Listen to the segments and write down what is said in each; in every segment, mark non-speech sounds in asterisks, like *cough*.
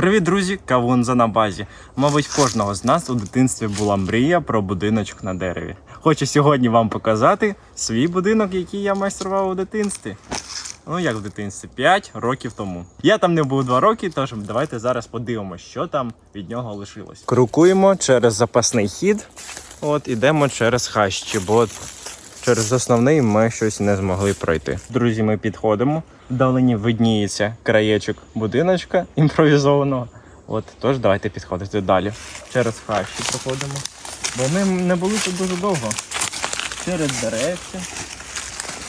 Привіт, друзі! Кавунза на базі. Мабуть, кожного з нас у дитинстві була мрія про будиночок на дереві. Хочу сьогодні вам показати свій будинок, який я майстрував у дитинстві. Ну як в дитинстві, 5 років тому. Я там не був 2 роки, тож давайте зараз подивимося, що там від нього лишилось. Крокуємо через запасний хід. От ідемо через хащі, бо через основний ми щось не змогли пройти. Друзі, ми підходимо. Вдалині видніється краєчок будиночка імпровізованого. От, тож давайте підходити далі. Через хащі проходимо. Бо ми не були тут дуже довго. Через деревця.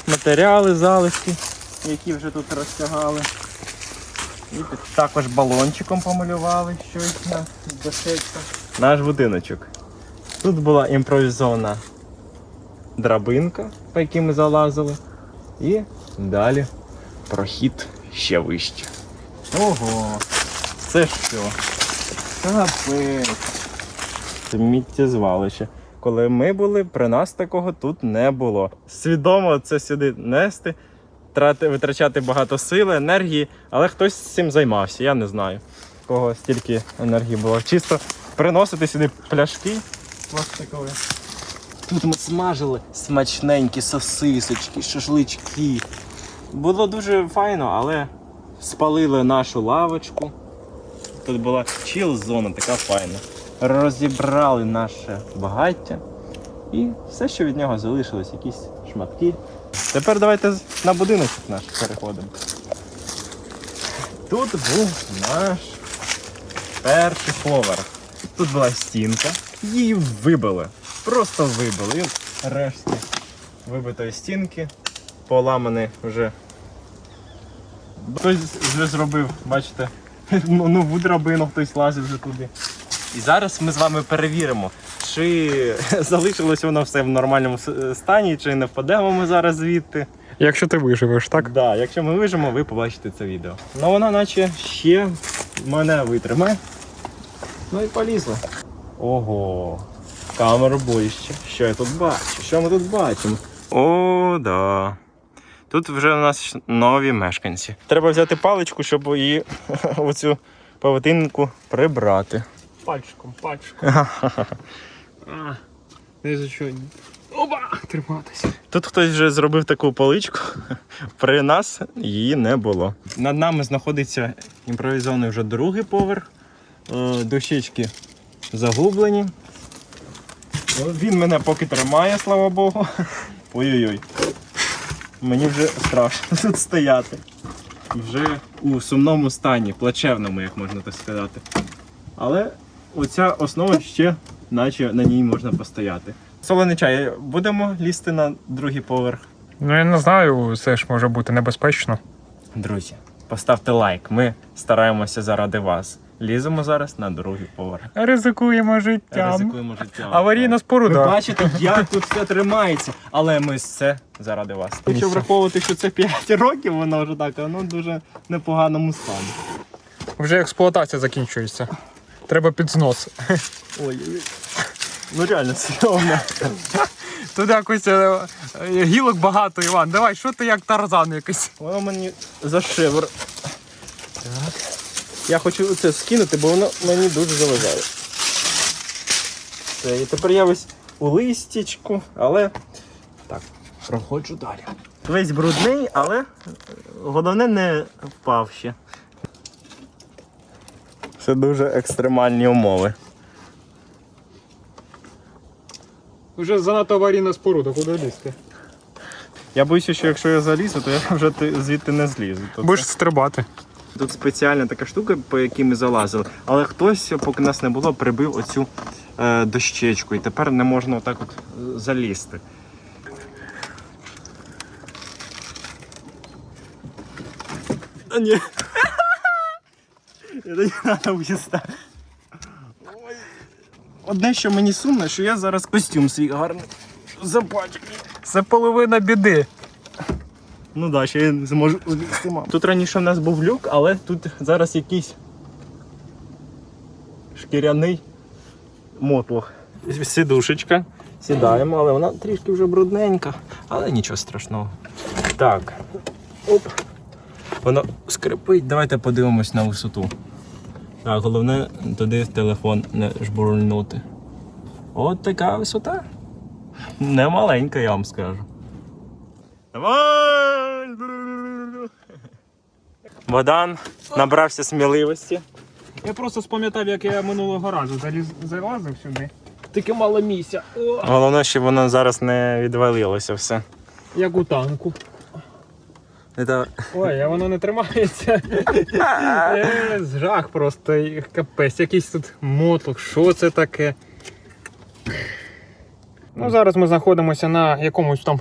Матеріали, залишки, які вже тут розтягали. І також балончиком помалювали щось на дощечках. Наш будиночок. Тут була імпровізована драбинка, по якій ми залазили. І далі прохід ще вище. Ого! Це що? Капець. Сміттєзвалище. Коли ми були, при нас такого тут не було. Свідомо це сюди нести, трати, витрачати багато сили, енергії, але хтось цим займався, я не знаю. Кого стільки енергії було. Чисто приносити сюди пляшки пластикові. Тут ми смажили смачненькі сосисочки, шашлички. Було дуже файно, але спалили нашу лавочку. Тут була чіл-зона, така файна. Розібрали наше багаття. І все, що від нього залишилось, якісь шматки. Тепер давайте на будинок наш переходимо. Тут був наш перший поверх. Тут була стінка, її вибили. Просто вибили. І рештки вибитої стінки, поламані вже. Хтось вже зробив, бачите, *laughs* ну, нову драбину хтось лазив вже туди. І зараз ми з вами перевіримо, чи *laughs* залишилось воно все в нормальному стані, чи не впадемо ми зараз звідти. Якщо ти виживеш, так? Да, якщо ми вижимо, ви побачите це відео. Ну вона наче ще мене витримає. Ну і полізла. Ого, камеру ближче. Що я тут бачу? Що ми тут бачимо? О, да. Тут вже у нас нові мешканці. Треба взяти паличку, щоб її *laughs* оцю павутинку прибрати. Пальчиком, пальчиком. Не за що. Оба! Триматися. Тут хтось вже зробив таку поличку. При нас її не було. Над нами знаходиться імпровізований вже другий поверх. Е, Дощечки загублені. Він мене поки тримає, слава Богу. Ой-ой-ой. Мені вже страшно *laughs* тут стояти. Вже у сумному стані, плачевному, як можна так сказати. Але оця основа ще, наче на ній можна постояти. Солений чай, будемо лізти на другий поверх. Ну я не знаю, це ж може бути небезпечно. Друзі, поставте лайк. Ми стараємося заради вас. Ліземо зараз на другий поверх. Ризикуємо життям. Ризикуємо життям. Аварійна Ви споруда. бачите, як тут все тримається. Але ми все заради вас. Якщо враховувати, що це 5 *laughs* років, воно вже так, воно дуже непоганому стані. Вже експлуатація закінчується. Треба під знос. *laughs* Ой, ну реально серйозно. *laughs* Тут якось е, е, гілок багато, Іван. Давай, що ти як тарзан якийсь? Воно мені за шивер. Так. Я хочу це скинути, бо воно мені дуже заважає. Все, і тепер я ось у листячку, але так, проходжу далі. Весь брудний, але головне не впав ще. Це дуже екстремальні умови. Вже занадто аварійна споруда, куди лізти? Я боюся, що якщо я залізу, то я вже звідти не злізу. То Будеш стрибати. Тут спеціальна така штука, по якій ми залазили. Але хтось, поки нас не було, прибив оцю е, дощечку. І тепер не можна отак от залізти. А ні. Одне, що мені сумно, що я зараз костюм свій гарний запачкаю. Це половина біди. Ну так, да, ще я зможу улізти, мам. Тут раніше в нас був люк, але тут зараз якийсь шкіряний мотлох. Сідушечка. Сідаємо, але вона трішки вже брудненька, але нічого страшного. Так. Оп. Воно скрипить. Давайте подивимось на висоту. Так, головне туди телефон не жбурнути. От така висота. Не маленька, я вам скажу. Давай! Богдан набрався сміливості. Я просто спам'ятав, як я минулого разу заліз, залазив сюди. Таке мало місця. О, Головне, щоб воно зараз не відвалилося все. як у танку. Це... Ой, а воно не тримається. Е, Жах просто, капець, якийсь тут мотлох, що це таке? Ну, зараз ми знаходимося на якомусь там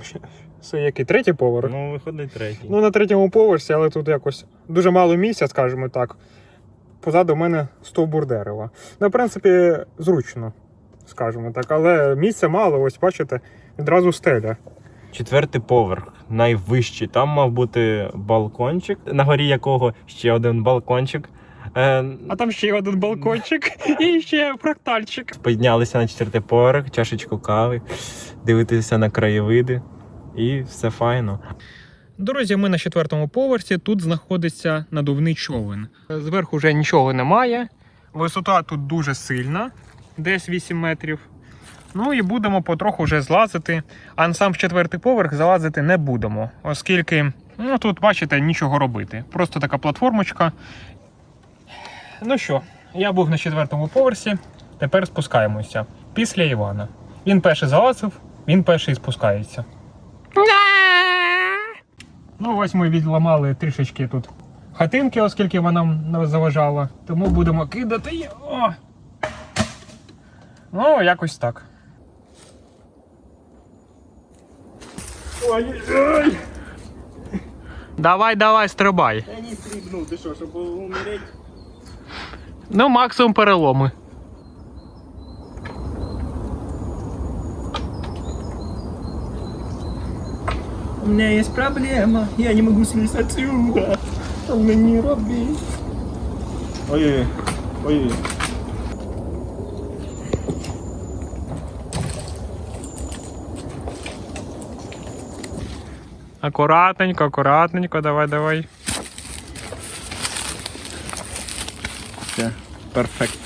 це який третій поверх. Ну, виходить третій. Ну, на третьому поверсі, але тут якось дуже мало місця, скажімо так. Позаду мене стовбур дерева. Ну, в принципі, зручно, скажімо так, але місця мало, ось бачите, відразу стеля. Четвертий поверх, найвищий. Там мав бути балкончик, на горі якого ще один балкончик. Е, А там ще один балкончик і ще фрактальчик. Піднялися на четвертий поверх, чашечку кави, дивитися на краєвиди, і все файно. Друзі, ми на четвертому поверсі. Тут знаходиться надувний човен. Зверху вже нічого немає. Висота тут дуже сильна, десь 8 метрів. Ну і будемо потроху вже злазити. А на сам четвертий поверх залазити не будемо, оскільки ну, тут, бачите, нічого робити. Просто така платформочка. Ну що, я був на четвертому поверсі, тепер спускаємося. Після Івана. Він перший залазив, він перший спускається. Ну, ось ми відламали трішечки тут хатинки, оскільки вона нам заважала. Тому будемо кидати. О! Ну, якось так. Ой-ой! Давай, давай, стрибай. Я не стрибну, ти що, щоб умереть? Ну, максимум переломи. У меня есть проблема, я не могу слезть отсюда. Мне не робить? Ой-ой, ой Акуратненько, акуратненько, давай, давай. Все, перфект.